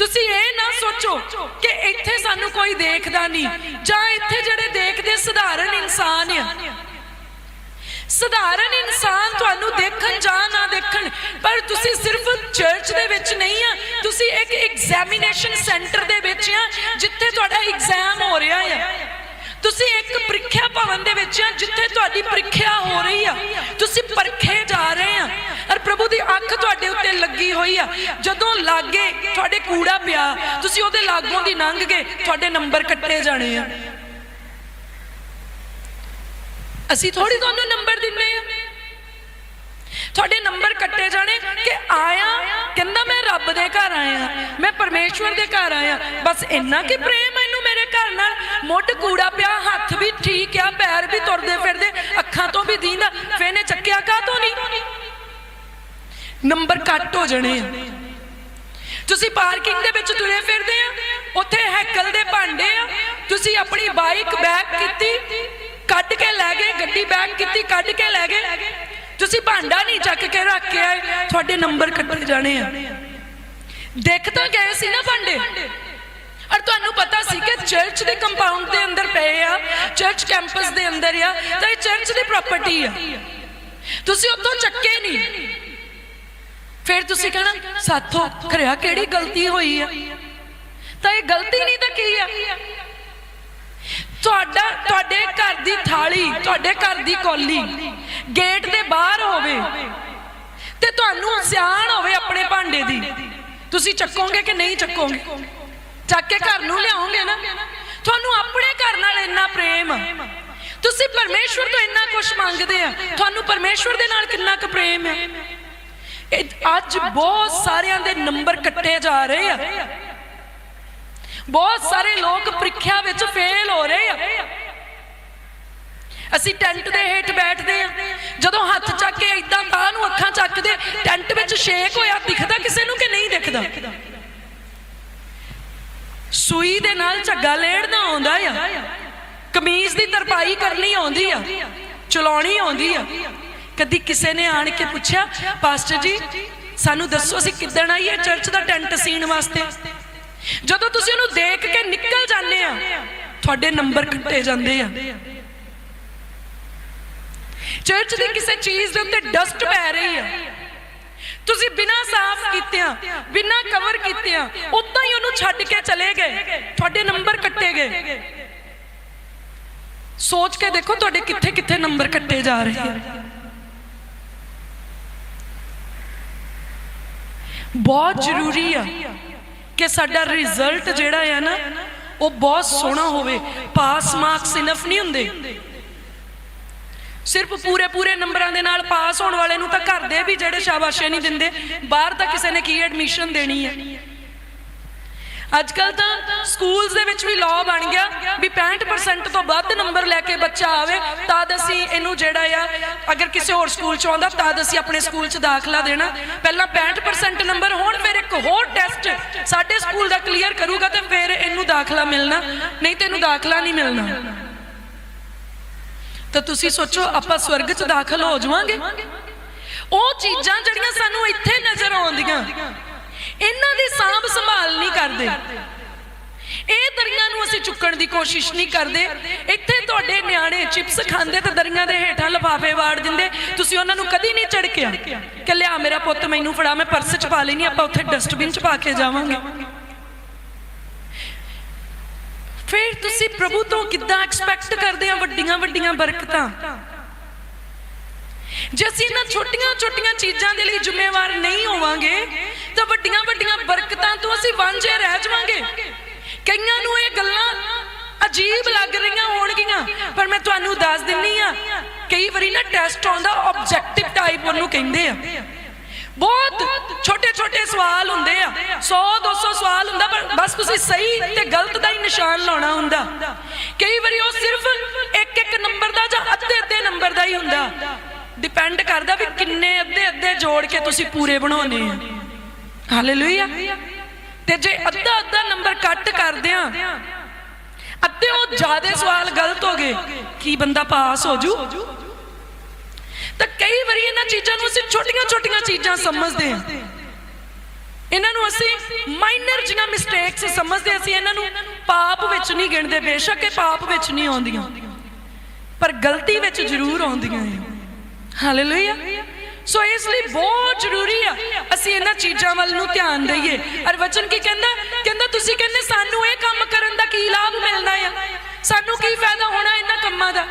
ਤੁਸੀਂ ਇਹ ਨਾ ਸੋਚੋ ਕਿ ਇੱਥੇ ਸਾਨੂੰ ਕੋਈ ਦੇਖਦਾ ਨਹੀਂ, ਜਾਂ ਇੱਥੇ ਜਿਹੜੇ ਦੇਖਦੇ ਸਧਾਰਨ ਇਨਸਾਨ ਆ। ਸਧਾਰਨ ਇਨਸਾਨ ਤੁਹਾਨੂੰ ਦੇਖਣ ਜਾਂ ਨਾ ਦੇਖਣ, ਪਰ ਤੁਸੀਂ ਸਿਰਫ ਚਰਚ ਦੇ ਵਿੱਚ ਨਹੀਂ ਆ, ਤੁਸੀਂ ਇੱਕ ਐਗਜ਼ਾਮੀਨੇਸ਼ਨ ਸੈਂਟਰ ਦੇ ਵਿੱਚ ਆ, ਜਿੱਥੇ ਤੁਹਾਡਾ ਐਗਜ਼ਾਮ ਹੋ ਰਿਹਾ ਆ। ਤੁਸੀਂ ਇੱਕ ਪ੍ਰੀਖਿਆ ਭਵਨ ਦੇ ਵਿੱਚ ਆ, ਜਿੱਥੇ ਤੁਹਾਡੀ ਪ੍ਰੀਖਿਆ ਹੋ ਰਹੀ ਆ। ਤੁਸੀਂ ਪਰਖੇ ਜਾ ਰਹੇ ਆ ਔਰ ਪ੍ਰਭੂ ਦੀ ਅੱਖ ਤੁਹਾਡੇ ਉੱਤੇ ਲੱਗੀ ਹੋਈ ਆ। ਜਦੋਂ ਲਾਗੇ ਤੁਹਾਡੇ ਕੂੜਾ ਪਿਆ, ਤੁਸੀਂ ਉਹਦੇ ਲਾਗੋਂ ਦੀ ਲੰਘ ਗਏ ਤੁਹਾਡੇ ਨੰਬਰ ਕੱਟੇ ਜਾਣੇ ਆ। ਅਸੀਂ ਥੋੜੀ ਤੁਹਾਨੂੰ ਨੰਬਰ ਦਿੰਨੇ ਆ। ਤੁਹਾਡੇ ਨੰਬਰ ਕੱਟੇ ਜਾਣੇ ਕਿ ਆਇਆ, ਕਹਿੰਦਾ ਮੈਂ ਰੱਬ ਦੇ ਘਰ ਆਇਆ, ਮੈਂ ਪਰਮੇਸ਼ਵਰ ਦੇ ਘਰ ਆਇਆ। ਬਸ ਇੰਨਾ ਕਿ ਪ੍ਰੇਮ ਮੈਨੂੰ ਨਾਲ ਮੁੱਢ ਕੂੜਾ ਪਿਆ, ਹੱਥ ਵੀ ਠੀਕ ਆ, ਪੈਰ ਵੀ ਤੁਰਦੇ ਫਿਰਦੇ, ਅੱਖਾਂ ਤੋਂ ਵੀ ਦੀਂਦਾ, ਫੇਰ ਚੱਕਿਆ ਕਾ ਤੋਂ ਨਹੀਂ ਨੰਬਰ ਕੱਟ ਹੋ ਜਾਣੇ ਆ। ਤੁਸੀਂ ਪਾਰਕਿੰਗ ਦੇ ਵਿੱਚ ਤੁਰੇ ਫਿਰਦੇ ਆ, ਉੱਥੇ ਹੈਕਲ ਦੇ ਭਾਂਡੇ ਆ, ਤੁਸੀਂ ਆਪਣੀ ਬਾਈਕ ਬੈਕ ਕੀਤੀ, ਕੱਢ ਕੇ ਲੈ ਗਏ, ਗੱਡੀ ਬੈਕ ਕੀਤੀ, ਕੱਢ ਕੇ ਲੈ ਗਏ। ਤੁਸੀਂ ਭਾਂਡਾ ਨਹੀਂ ਚੱਕ ਕੇ ਰੱਖ ਕੇ ਆਏ, ਤੁਹਾਡੇ ਨੰਬਰ ਕੱਟੇ ਜਾਣੇ ਆ। ਦੇਖ ਤਾਂ ਗਏ ਸੀ ਨਾ ਭਾਂਡੇ। ਔਰ ਤੁਹਾਨੂੰ ਪਤਾ ਸੀ ਕਿ ਚਰਚ ਦੇ ਕੰਪਾਊਂਡ ਦੇ ਅੰਦਰ ਪਏ ਆ ਚਰਚ ਕੈਂਪਸ ਦੇ ਅੰਦਰ ਆ, ਤਾਂ ਇਹ ਚਰਚ ਦੀ ਪ੍ਰਾਪਰਟੀ ਆ। ਤੁਸੀਂ ਉੱਥੋਂ ਚੱਕੇ ਨਹੀਂ। ਫਿਰ ਤੁਸੀਂ ਕਹਿਣਾ, ਸਾਥੋਂ ਖਰਿਆ ਕਿਹੜੀ ਗਲਤੀ ਹੋਈ ਆ? ਤਾਂ ਇਹ ਗਲਤੀ ਨਹੀਂ ਤਾਂ ਕੀ ਆ? ਤੁਹਾਡਾ, ਤੁਹਾਡੇ ਘਰ ਦੀ ਥਾਲੀ, ਤੁਹਾਡੇ ਘਰ ਦੀ ਕੋਲੀ ਗੇਟ ਦੇ ਬਾਹਰ ਹੋਵੇ ਤੇ ਤੁਹਾਨੂੰ ਸਿਆਣ ਹੋਵੇ ਆਪਣੇ ਭਾਂਡੇ ਦੀ। ਤੁਸੀਂ ਚੱਕੋਗੇ ਕਿ ਨਹੀਂ ਚੱਕੋਗੇ? ਚੱਕ ਕੇ ਘਰ ਨੂੰ ਲਿਆਓਗੇ ਨਾ। ਤੁਹਾਨੂੰ ਆਪਣੇ ਘਰ ਨਾਲ ਇੰਨਾ ਪ੍ਰੇਮ ਤੁਸੀਂ ਪਰਮੇਸ਼ਵਰ ਤੋਂ ਇੰਨਾ ਕੁਝ ਮੰਗਦੇ ਆ। ਤੁਹਾਨੂੰ ਪਰਮੇਸ਼ਵਰ ਦੇ ਨਾਲ ਕਿੰਨਾ ਕੁ ਪ੍ਰੇਮ ਹੈ ਅੱਜ ਬਹੁਤ ਸਾਰਿਆਂ ਦੇ ਨੰਬਰ ਕੱਟੇ ਜਾ ਰਹੇ ਆ। ਬਹੁਤ ਸਾਰੇ ਲੋਕ ਪ੍ਰੀਖਿਆ ਵਿੱਚ ਫੇਲ ਹੋ ਰਹੇ ਆ। ਅਸੀਂ ਟੈਂਟ ਦੇ ਹੇਠ ਬੈਠਦੇ ਆ। ਜਦੋਂ ਹੱਥ ਚੱਕ ਕੇ ਇਦਾਂ ਤਾਂ ਨੂੰ ਅੱਖਾਂ ਚੱਕਦੇ, ਟੈਂਟ ਵਿੱਚ ਸ਼ੇਕ ਹੋਇਆ, ਦਿਖਦਾ ਕਿਸੇ ਨੂੰ ਕਿ ਨਹੀਂ ਦਿਖਦਾ? ਸੂਈ ਦੇ ਨਾਲ ਝੱਗਾ ਲੇੜਨਾ ਆਉਂਦਾ ਆ। ਕਮੀਜ਼ ਦੀ ਤਰਪਾਈ ਕਰਨੀ ਆਉਂਦੀ ਆ। ਚਲਾਉਣੀ ਆਉਂਦੀ ਆ। ਕਦੀ ਕਿਸੇ ਨੇ ਆਣ ਕੇ ਪੁੱਛਿਆ, ਪਾਸਟਰ ਜੀ, ਸਾਨੂੰ ਦੱਸੋ ਅਸੀਂ ਕਿੱਦਣ ਆਈਏ ਚਰਚ ਦਾ ਟੈਂਟ ਸੀਣ ਵਾਸਤੇ? ਜਦੋਂ ਤੁਸੀਂ ਉਹਨੂੰ ਦੇਖ ਕੇ ਨਿਕਲ ਜਾਂਦੇ ਆ, ਤੁਹਾਡੇ ਨੰਬਰ ਕੱਟੇ ਜਾਂਦੇ ਆ। ਚਰਚ ਦੀ ਕਿਸੇ ਚੀਜ਼ ਦੇ ਉੱਤੇ ਡਸਟ ਪੈ ਰਹੀ ਆ। ਤੁਸੀਂ ਬਿਨਾਂ ਸਾਫ਼ ਕੀਤਿਆਂ ਬਿਨਾਂ ਕਵਰ ਕੀਤਿਆਂ ਉਦਾਂ ਹੀ ਉਹਨੂੰ ਛੱਡ ਕੇ ਚਲੇ ਗਏ। ਤੁਹਾਡੇ ਨੰਬਰ ਕੱਟੇ ਗਏ। ਸੋਚ ਕੇ ਦੇਖੋ ਤੁਹਾਡੇ ਕਿੱਥੇ ਕਿੱਥੇ ਨੰਬਰ ਕੱਟੇ ਜਾ ਰਹੇ ਆ। ਬਹੁਤ ਜ਼ਰੂਰੀ ਆ ਕਿ ਸਾਡਾ ਰਿਜ਼ਲਟ ਜਿਹੜਾ ਆ ਨਾ ਉਹ ਬਹੁਤ ਸੋਹਣਾ ਹੋਵੇ। ਪਾਸ ਮਾਰਕਸ ਇਨਫ ਨਹੀਂ ਹੁੰਦੇ। ਸਿਰਫ ਪੂਰੇ ਪੂਰੇ ਨੰਬਰਾਂ ਦੇ ਨਾਲ ਪਾਸ ਹੋਣ ਵਾਲੇ ਨੂੰ ਤਾਂ ਘਰ ਦੇ ਵੀ ਜਿਹੜੇ ਸ਼ਾਬਾਸ਼ੇ ਨਹੀਂ ਦਿੰਦੇ, ਬਾਹਰ ਤਾਂ ਕਿਸੇ ਨੇ ਕੀ ਐਡਮਿਸ਼ਨ ਦੇਣੀ ਹੈ? ਅੱਜ ਕੱਲ ਤਾਂ ਸਕੂਲਸ ਦੇ ਵਿੱਚ ਵੀ ਲਾਅ ਬਣ ਗਿਆ ਵੀ 65% ਤੋਂ ਵੱਧ ਨੰਬਰ ਲੈ ਕੇ ਬੱਚਾ ਆਵੇ ਤਦ ਅਸੀਂ ਇਹਨੂੰ ਜਿਹੜਾ ਆ, ਅਗਰ ਕਿਸੇ ਹੋਰ ਸਕੂਲ ਚ ਆਉਂਦਾ ਤਦ ਅਸੀਂ ਆਪਣੇ ਸਕੂਲ ਚ ਦਾਖਲਾ ਦੇਣਾ। ਪਹਿਲਾਂ 65% ਨੰਬਰ, ਹੋਣ ਫਿਰ ਇੱਕ ਹੋਰ ਟੈਸਟ ਸਾਡੇ ਸਕੂਲ ਦਾ ਕਲੀਅਰ ਕਰੂਗਾ ਤੇ ਫਿਰ ਇਹਨੂੰ ਦਾਖਲਾ ਮਿਲਣਾ, ਨਹੀਂ ਤੇ ਇਹਨੂੰ ਦਾਖਲਾ ਨਹੀਂ ਮਿਲਣਾ। ਤਾਂ ਤੁਸੀਂ ਸੋਚੋ ਆਪਾਂ ਸਵਰਗ 'ਚ ਦਾਖਲ ਹੋ ਜਾਵਾਂਗੇ। ਉਹ ਚੀਜ਼ਾਂ ਜਿਹੜੀਆਂ ਸਾਨੂੰ ਇੱਥੇ ਨਜ਼ਰ ਆਉਂਦੀਆਂ ਇਹਨਾਂ ਦੀ ਸਾਂਭ ਸੰਭਾਲ ਨਹੀਂ ਕਰਦੇ। ਇਹ ਦਰੀਆਂ ਨੂੰ ਅਸੀਂ ਚੁੱਕਣ ਦੀ ਕੋਸ਼ਿਸ਼ ਨਹੀਂ ਕਰਦੇ। ਇੱਥੇ ਤੁਹਾਡੇ ਨਿਆਣੇ ਚਿਪਸ ਖਾਂਦੇ ਤੇ ਦਰੀਆਂ ਦੇ ਹੇਠਾਂ ਲਫਾਫੇ ਵਾੜ ਦਿੰਦੇ। ਤੁਸੀਂ ਉਹਨਾਂ ਨੂੰ ਕਦੀ ਨਹੀਂ ਝੜਕਿਆ ਕਿ ਲਿਆ ਮੇਰਾ ਪੁੱਤ ਮੈਨੂੰ ਫੜਾ ਮੈਂ ਪਰਸ 'ਚ ਪਾ ਲੈਣੀ ਆਪਾਂ ਉੱਥੇ ਡਸਟਬਿਨ 'ਚ ਪਾ ਕੇ ਜਾਵਾਂਗੇ। ਫਿਰ ਤੁਸੀਂ ਪ੍ਰਭੂ ਤੋਂ ਕਿੱਦਾਂ ਐਕਸਪੈਕਟ ਕਰਦੇ ਆ ਵੱਡੀਆਂ ਵੱਡੀਆਂ ਬਰਕਤਾਂ? ਜੇ ਅਸੀਂ ਇਹਨਾਂ ਛੋਟੀਆਂ ਛੋਟੀਆਂ ਚੀਜ਼ਾਂ ਦੇ ਲਈ ਜ਼ਿੰਮੇਵਾਰ ਨਹੀਂ ਹੋਵਾਂਗੇ, ਤਾਂ ਵੱਡੀਆਂ ਵੱਡੀਆਂ ਬਰਕਤਾਂ ਤੋਂ ਅਸੀਂ ਵਾਂਝੇ ਰਹਿ ਜਾਵਾਂਗੇ। ਕਈਆਂ ਨੂੰ ਇਹ ਗੱਲਾਂ ਅਜੀਬ ਲੱਗ ਰਹੀਆਂ ਹੋਣਗੀਆਂ, ਪਰ ਮੈਂ ਤੁਹਾਨੂੰ ਦੱਸ ਦਿੰਨੀ ਆ, ਕਈ ਵਾਰੀ ਨਾ ਟੈਸਟ ਆਉਂਦਾ ਆਬਜੈਕਟਿਵ ਟਾਈਪ ਉਹਨੂੰ ਕਹਿੰਦੇ ਆ। ਬਹੁਤ ਛੋਟੇ ਛੋਟੇ ਸਵਾਲ ਹੁੰਦੇ ਆ। 100 200 ਸਵਾਲ ਹੁੰਦਾ, ਪਰ ਬਸ ਤੁਸੀਂ ਸਹੀ ਤੇ ਗਲਤ ਦਾ ਹੀ ਨਿਸ਼ਾਨ ਲਾਉਣਾ ਹੁੰਦਾ। ਕਈ ਵਾਰੀ ਉਹ ਸਿਰਫ ਇੱਕ ਇੱਕ ਨੰਬਰ ਦਾ ਜਾਂ ਅੱਧੇ ਅੱਧੇ ਨੰਬਰ ਦਾ ਹੀ ਹੁੰਦਾ। ਡਿਪੈਂਡ ਕਰਦਾ ਵੀ ਕਿੰਨੇ ਅੱਧੇ ਅੱਧੇ ਜੋੜ ਕੇ ਤੁਸੀਂ ਪੂਰੇ ਬਣਾਉਣੇ ਆ ਹਾਲੇਲੂਇਆ ਤੇ ਜੇ ਅੱਧਾ ਅੱਧਾ ਨੰਬਰ ਕੱਟ ਕਰਦੇ ਆ, ਅੱਧੇ ਉਹ ਜ਼ਿਆਦਾ ਸਵਾਲ ਗਲਤ ਹੋ ਗਏ, ਕੀ ਬੰਦਾ ਪਾਸ ਹੋ ਜੂ? ਤਾਂ ਕਈ ਵਾਰੀ ਇਹਨਾਂ ਚੀਜ਼ਾਂ ਨੂੰ ਅਸੀਂ ਛੋਟੀਆਂ ਛੋਟੀਆਂ ਚੀਜ਼ਾਂ ਸਮਝਦੇ ਹਾਂ। ਇਹਨਾਂ ਨੂੰ ਅਸੀਂ ਮਾਈਨਰ ਜਿਹੀਆਂ ਮਿਸਟੇਕਸ ਸਮਝਦੇ ਅਸੀਂ ਇਹਨਾਂ ਨੂੰ ਪਾਪ ਵਿੱਚ ਨਹੀਂ ਗਿਣਦੇ, ਬੇਸ਼ੱਕ ਇਹ ਪਾਪ ਵਿੱਚ ਨਹੀਂ ਆਉਂਦੀਆਂ। ਪਰ ਗਲਤੀ ਵਿੱਚ ਜ਼ਰੂਰ ਆਉਂਦੀਆਂ ਹੈ ਹਾਲੇਲੂਇਆ ਸੋ ਇਸ ਲਈ ਬਹੁਤ ਜ਼ਰੂਰੀ ਆ, ਅਸੀਂ ਇਹਨਾਂ ਚੀਜ਼ਾਂ ਵੱਲ ਨੂੰ ਧਿਆਨ ਦਈਏ। ਅਰ ਵਚਨ ਕੀ ਕਹਿੰਦਾ? ਕਹਿੰਦਾ, ਤੁਸੀਂ ਕਹਿੰਦੇ ਸਾਨੂੰ ਇਹ ਕੰਮ ਕਰਨ ਦਾ ਕੀ ਲਾਭ ਮਿਲਣਾ ਆ? ਸਾਨੂੰ ਕੀ ਫਾਇਦਾ ਹੋਣਾ ਇਹਨਾਂ ਕੰਮਾਂ ਦਾ?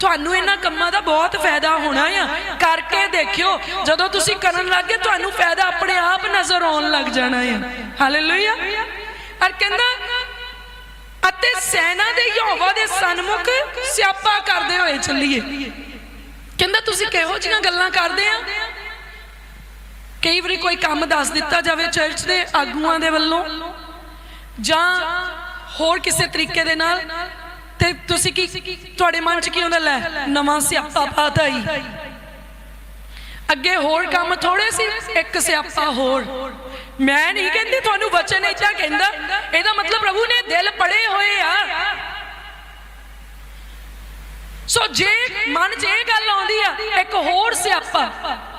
ਤੁਹਾਨੂੰ ਇਹਨਾਂ ਕੰਮਾਂ ਦਾ ਬਹੁਤ ਫਾਇਦਾ ਹੋਣਾ ਆ। ਕਰਕੇ ਦੇਖਿਓ, ਜਦੋਂ ਤੁਸੀਂ ਕਰਨ ਲੱਗੇ ਤੁਹਾਨੂੰ ਫਾਇਦਾ ਆਪਣੇ ਆਪ ਨਜ਼ਰ ਆਉਣ ਲੱਗ ਜਾਣਾ ਆ। ਹਾਲੇਲੂਇਆ ਅਰ ਕਹਿੰਦਾ, ਅਤੇ ਸੈਨਾ ਦੇ ਯਹੋਵਾ ਦੇ ਸਨਮੁਖ ਸਿਆਪਾ ਕਰਦੇ ਹੋਏ ਚੱਲੀਏ। ਕਹਿੰਦਾ, ਤੁਸੀਂ ਕਿਹੋ ਜਿਹੀਆਂ ਗੱਲਾਂ ਕਰਦੇ ਆ? ਕਈ ਵਾਰੀ ਕੋਈ ਕੰਮ ਦੱਸ ਦਿੱਤਾ ਜਾਵੇ ਚਰਚ ਦੇ ਆਗੂਆਂ ਦੇ ਵੱਲੋਂ ਜਾਂ ਹੋਰ ਕਿਸੇ ਤਰੀਕੇ ਦੇ ਨਾਲ ਤੇ ਤੁਸੀਂ ਕੀ ਤੁਹਾਡੇ ਮਨ 'ਚ ਕੀ ਹੁੰਦਾ? ਲੈ, ਨਵਾਂ ਸਿਆਪਾ ਪਾਤਾ ਹੀ ਅੱਗੇ ਹੋਰ ਕੰਮ ਥੋੜੇ ਸੀ, ਇੱਕ ਸਿਆਪਾ ਹੋਰ। ਮੈਂ ਨਹੀਂ ਕਹਿੰਦੀ ਤੁਹਾਨੂੰ ਵਚਨ ਇੱਦਾਂ ਕਹਿੰਦਾ। ਇਹਦਾ ਮਤਲਬ ਪ੍ਰਭੂ ਨੇ ਦਿਲ ਪੜੇ ਹੋਏ ਆ। ਸੋ ਜੇ ਮਨ 'ਚ ਇਹ ਗੱਲ ਆਉਂਦੀ ਆ, ਇੱਕ ਹੋਰ ਸਿਆਪਾ,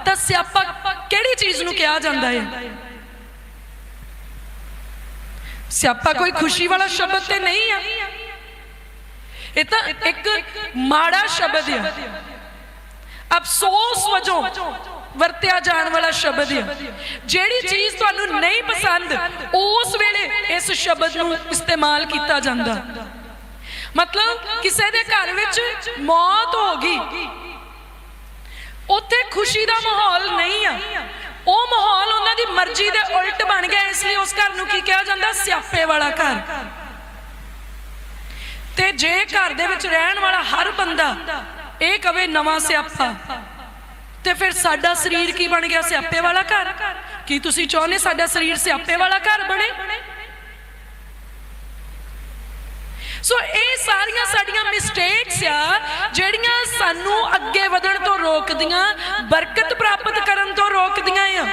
ਤਾਂ ਸਿਆਪਾ ਕਿਹੜੀ ਚੀਜ਼ ਨੂੰ ਕਿਹਾ ਜਾਂਦਾ ਹੈ ਸਿਆਪਾ ਕੋਈ ਖੁਸ਼ੀ ਵਾਲਾ ਸ਼ਬਦ ਤੇ ਨਹੀਂ ਆ। ਇਹ ਤਾਂ ਇੱਕ ਮਾੜਾ ਸ਼ਬਦ ਆ। ਅਫਸੋਸ ਵਜੋਂ ਵਰਤਿਆ ਜਾਣ ਵਾਲਾ ਸ਼ਬਦ ਹੈ ਜਿਹੜੀ ਚੀਜ਼ ਤੁਹਾਨੂੰ ਨਹੀਂ ਪਸੰਦ ਉਸ ਵੇਲੇ ਇਸ ਸ਼ਬਦ ਨੂੰ ਇਸਤੇਮਾਲ ਕੀਤਾ ਜਾਂਦਾ। ਮਤਲਬ ਕਿਸੇ ਦੇ ਘਰ ਵਿੱਚ ਮੌਤ ਹੋ ਗਈ। ਉੱਥੇ ਖੁਸ਼ੀ ਦਾ ਮਾਹੌਲ ਨਹੀਂ ਆ। ਉਹ ਮਾਹੌਲ ਉਹਨਾਂ ਦੀ ਮਰਜ਼ੀ ਦੇ ਉਲਟ ਬਣ ਗਿਆ ਇਸ ਲਈ ਉਸ ਘਰ ਨੂੰ ਕੀ ਕਿਹਾ ਜਾਂਦਾ? ਸਿਆਪੇ ਵਾਲਾ ਘਰ। ਤੇ ਜੇ ਘਰ ਦੇ ਵਿੱਚ ਰਹਿਣ ਵਾਲਾ ਹਰ ਬੰਦਾ ਇਹ ਕਵੇ ਨਵਾਂ ਸਿਆਪਾ, ਤੇ ਫਿਰ ਸਾਡਾ ਸਰੀਰ ਕੀ ਬਣ ਗਿਆ ਸਿਆਪੇ ਵਾਲਾ ਘਰ? ਕੀ ਤੁਸੀਂ ਚਾਹੁੰਦੇ ਸਾਡਾ ਸਰੀਰ ਸਿਆਪੇ ਵਾਲਾ ਘਰ ਬਣੇ? ਸੋ ਇਹ ਸਾਰੀਆਂ ਸਾਡੀਆਂ ਮਿਸਟੇਕਸ ਆ, ਜਿਹੜੀਆਂ ਸਾਨੂੰ ਅੱਗੇ ਵਧਣ ਤੋਂ ਰੋਕਦੀਆਂ, ਬਰਕਤ ਪ੍ਰਾਪਤ ਕਰਨ ਤੋਂ ਰੋਕਦੀਆਂ ਆ।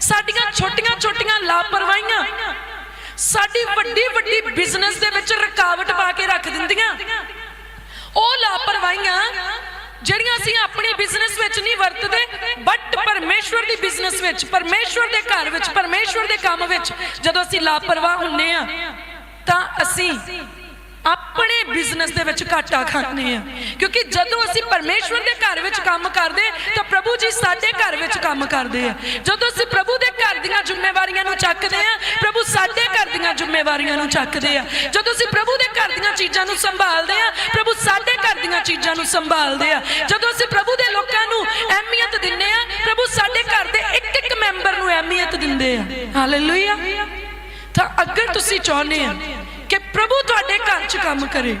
ਸਾਡੀਆਂ ਛੋਟੀਆਂ-ਛੋਟੀਆਂ ਲਾਪਰਵਾਹੀਆਂ ਸਾਡੀ ਵੱਡੀ ਵੱਡੀ ਬਿਜ਼ਨਸ ਦੇ ਵਿੱਚ ਰੁਕਾਵਟ ਪਾ ਕੇ ਰੱਖ ਦਿੰਦੀਆਂ। ਉਹ ਲਾਪਰਵਾਹੀਆਂ ਜਿਹੜੀਆਂ ਅਸੀਂ ਆਪਣੇ ਬਿਜ਼ਨਸ ਵਿੱਚ ਨਹੀਂ ਵਰਤਦੇ ਬਟ ਪਰਮੇਸ਼ਵਰ ਦੀ ਬਿਜ਼ਨਸ ਵਿੱਚ, ਪਰਮੇਸ਼ਵਰ ਦੇ ਘਰ ਵਿੱਚ, ਪਰਮੇਸ਼ਵਰ ਦੇ ਕੰਮ ਵਿੱਚ ਜਦੋਂ ਅਸੀਂ ਲਾਪਰਵਾਹ ਹੁੰਨੇ ਆ, ਤਾਂ ਅਸੀਂ ਆਪਣੇ ਬਿਜ਼ਨਸ ਦੇ ਵਿੱਚ ਘਾਟਾ ਖਾਂਦੇ ਆ ਕਿਉਂਕਿ ਜਦੋਂ ਅਸੀਂ ਪਰਮੇਸ਼ਵਰ ਦੇ ਘਰ ਵਿੱਚ ਕੰਮ ਕਰਦੇ, ਤਾਂ ਪ੍ਰਭੂ ਜੀ ਸਾਡੇ ਘਰ ਵਿੱਚ ਕੰਮ ਕਰਦੇ ਆ। ਜਦੋਂ ਅਸੀਂ ਪ੍ਰਭੂ ਦੇ ਘਰ ਦੀਆਂ ਜ਼ਿੰਮੇਵਾਰੀਆਂ ਨੂੰ ਚੱਕਦੇ ਆ ਪ੍ਰਭੂ ਸਾਡੇ ਘਰ ਦੀਆਂ ਜ਼ਿੰਮੇਵਾਰੀਆਂ ਨੂੰ ਚੱਕਦੇ ਆ। ਜਦੋਂ ਅਸੀਂ ਪ੍ਰਭੂ ਦੇ ਘਰ ਦੀਆਂ ਚੀਜ਼ਾਂ ਨੂੰ ਸੰਭਾਲਦੇ ਆ ਪ੍ਰਭੂ ਸਾਡੇ ਘਰ ਦੀਆਂ ਚੀਜ਼ਾਂ ਨੂੰ ਸੰਭਾਲਦੇ ਆ। ਜਦੋਂ ਅਸੀਂ ਪ੍ਰਭੂ ਦੇ ਲੋਕਾਂ ਨੂੰ ਅਹਿਮੀਅਤ ਦਿੰਦੇ ਆ ਪ੍ਰਭੂ ਸਾਡੇ ਘਰ ਦੇ ਇੱਕ ਇੱਕ ਮੈਂਬਰ ਨੂੰ ਅਹਿਮੀਅਤ ਦਿੰਦੇ ਆ। ਹਾਲੇਲੂਇਆ ਤਾਂ ਅਗਰ ਤੁਸੀਂ ਚਾਹੁੰਦੇ ਆ ਕਿ ਪ੍ਰਭੂ ਤੁਹਾਡੇ ਘਰ 'ਚ ਕੰਮ ਕਰੇ।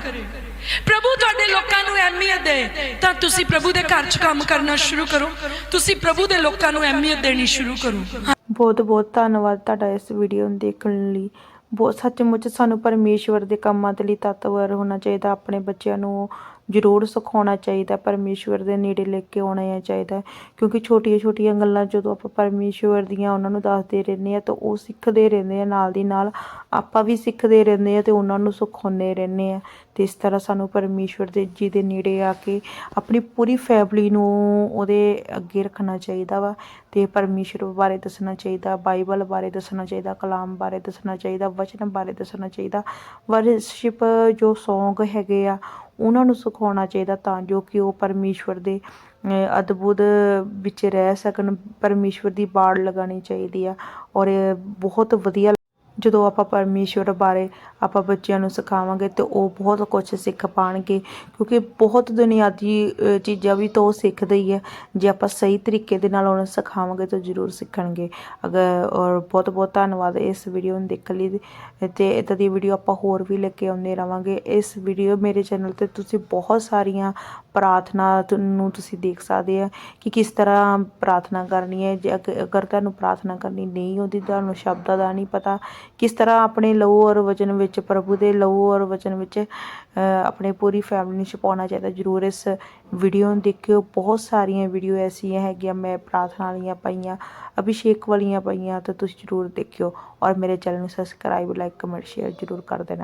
ਪ੍ਰਭੂ ਤੁਹਾਡੇ ਲੋਕਾਂ ਨੂੰ ਅਹਿਮੀਅਤ ਦੇ। ਤਾਂ ਤੁਸੀਂ ਪ੍ਰਭੂ ਦੇ ਘਰ 'ਚ ਕੰਮ ਕਰਨਾ ਸ਼ੁਰੂ ਕਰੋ। ਤੁਸੀਂ ਪ੍ਰਭੂ ਦੇ ਲੋਕਾਂ ਨੂੰ ਅਹਿਮੀਅਤ ਦੇਣੀ ਸ਼ੁਰੂ ਕਰੋ। ਬਹੁਤ ਬਹੁਤ ਧੰਨਵਾਦ ਤੁਹਾਡਾ ਇਸ ਵੀਡੀਓ ਨੂੰ ਦੇਖਣ ਲਈ। ਬਹੁਤ ਸੱਚਮੁੱਚ ਸਾਨੂੰ ਪਰਮੇਸ਼ਵਰ ਦੇ ਕੰਮਾਂ ਦੇ ਲਈ ਤਤਵਰ ਹੋਣਾ ਚਾਹੀਦਾ, ਆਪਣੇ ਬੱਚਿਆਂ ਨੂੰ ਜ਼ਰੂਰ ਸਿਖਾਉਣਾ ਚਾਹੀਦਾ, ਪਰਮੇਸ਼ਵਰ ਦੇ ਨੇੜੇ ਲੈ ਕੇ ਆਉਣਾ ਚਾਹੀਦਾ। ਕਿਉਂਕਿ ਛੋਟੀਆਂ ਛੋਟੀਆਂ ਗੱਲਾਂ ਜਦੋਂ ਆਪਾਂ ਪਰਮੇਸ਼ਵਰ ਦੀਆਂ ਉਹਨਾਂ ਨੂੰ ਦੱਸਦੇ ਰਹਿੰਦੇ ਆ ਤਾਂ ਉਹ ਸਿੱਖਦੇ ਰਹਿੰਦੇ ਆ, ਨਾਲ ਦੀ ਨਾਲ ਆਪਾਂ ਵੀ ਸਿੱਖਦੇ ਰਹਿੰਦੇ ਆ ਤੇ ਉਹਨਾਂ ਨੂੰ ਸਿਖਾਉਂਦੇ ਰਹਿੰਦੇ ਆ ਤੇ ਇਸ ਤਰ੍ਹਾਂ ਸਾਨੂੰ ਪਰਮੇਸ਼ਵਰ ਦੇ ਜੀ ਦੇ ਨੇੜੇ ਆ ਕੇ ਆਪਣੀ ਪੂਰੀ ਫੈਮਿਲੀ ਨੂੰ ਉਹਦੇ ਅੱਗੇ ਰੱਖਣਾ ਚਾਹੀਦਾ ਵਾ ਤੇ ਪਰਮੇਸ਼ਵਰ ਬਾਰੇ ਦੱਸਣਾ ਚਾਹੀਦਾ, ਬਾਈਬਲ ਬਾਰੇ ਦੱਸਣਾ ਚਾਹੀਦਾ, ਕਲਾਮ ਬਾਰੇ ਦੱਸਣਾ ਚਾਹੀਦਾ ਵਚਨ ਬਾਰੇ ਦੱਸਣਾ ਚਾਹੀਦਾ। ਵਰਸ਼ਿਪ ਜੋ Song ਹੈਗੇ ਆ, ਉਹਨਾਂ ਨੂੰ ਸਿਖਾਉਣਾ ਚਾਹੀਦਾ ਤਾਂ ਜੋ ਕਿ ਉਹ ਪਰਮੇਸ਼ਵਰ ਦੇ ਅਦਭੁਤ ਵਿੱਚ ਰਹਿ ਸਕਣ, ਪਰਮੇਸ਼ਵਰ ਦੀ ਬਾੜ ਲਗਾਉਣੀ ਚਾਹੀਦੀ ਆ। ਔਰ ਬਹੁਤ ਵਧੀਆ, ਜਦੋਂ ਆਪਾਂ ਪਰਮੇਸ਼ਵਰ ਬਾਰੇ ਆਪਾਂ ਬੱਚਿਆਂ ਨੂੰ ਸਿਖਾਵਾਂਗੇ ਤੇ ਉਹ ਬਹੁਤ ਕੁਝ ਸਿੱਖ ਪਾਣਗੇ, ਕਿਉਂਕਿ ਬਹੁਤ ਦੁਨਿਆਦੀ ਚੀਜ਼ਾਂ ਵੀ ਤਾਂ ਉਹ ਸਿੱਖਦੇ ਹੀ ਹੈ ਜੇ ਆਪਾਂ ਸਹੀ ਤਰੀਕੇ ਦੇ ਨਾਲ ਉਹਨਾਂ ਸਿਖਾਵਾਂਗੇ ਤਾਂ ਜ਼ਰੂਰ ਸਿੱਖਣਗੇ। ਅਗਰ, ਔਰ ਬਹੁਤ ਬਹੁਤ ਧੰਨਵਾਦ ਇਸ ਵੀਡੀਓ ਨੂੰ ਦੇਖਣ ਲਈ ਤੇ ਇਦਾਂ ਦੀ ਵੀਡੀਓ ਆਪਾਂ ਹੋਰ ਵੀ ਲੈ ਕੇ ਆਉਂਦੇ ਰਵਾਂਗੇ। ਇਸ ਵੀਡੀਓ ਮੇਰੇ ਚੈਨਲ ਤੇ ਤੁਸੀਂ ਬਹੁਤ ਸਾਰੀਆਂ ਪ੍ਰਾਰਥਨਾ ਤ- ਨੂੰ ਤੁਸੀਂ ਦੇਖ ਸਕਦੇ ਆ ਕਿ ਕਿਸ ਤਰ੍ਹਾਂ ਪ੍ਰਾਰਥਨਾ ਕਰਨੀ ਹੈ। ਜੇ ਅਗਰ ਤੁਹਾਨੂੰ ਪ੍ਰਾਰਥਨਾ ਕਰਨੀ ਨਹੀਂ ਆਉਂਦੀ, ਤੁਹਾਨੂੰ ਸ਼ਬਦਾਂ ਦਾ ਨਹੀਂ ਪਤਾ, ਕਿਸ ਤਰ੍ਹਾਂ ਆਪਣੇ ਲਹੂ ਔਰ ਵਚਨ ਵਿੱਚ ਪ੍ਰਭੂ ਦੇ ਲਹੂ ਔਰ ਵਚਨ ਵਿੱਚ ਅ, ਆਪਣੇ ਪੂਰੀ ਫੈਮਿਲੀ ਨੂੰ ਛਪਾਉਣਾ ਚਾਹੀਦਾ। ਜਰੂਰ ਇਸ ਵੀਡੀਓ ਨੂੰ ਦੇਖਿਓ। ਬਹੁਤ ਸਾਰੀਆਂ ਵੀਡੀਓ ਐਸੀਆਂ ਹੈਗੀਆਂ ਮੈਂ ਪ੍ਰਾਰਥਨਾ ਵਾਲੀਆਂ ਪਾਈਆਂ ਅਭਿਸ਼ੇਕ ਵਾਲੀਆਂ ਪਾਈਆਂ ਤਾਂ ਤੁਸੀਂ ਜਰੂਰ ਦੇਖਿਓ। ਔਰ ਮੇਰੇ ਚੈਨਲ ਨੂੰ ਸਬਸਕ੍ਰਾਈਬ ਲਾਈਕ ਕਮੈਂਟ ਸ਼ੇਅਰ ਜਰੂਰ ਕਰ ਦੇਣਾ।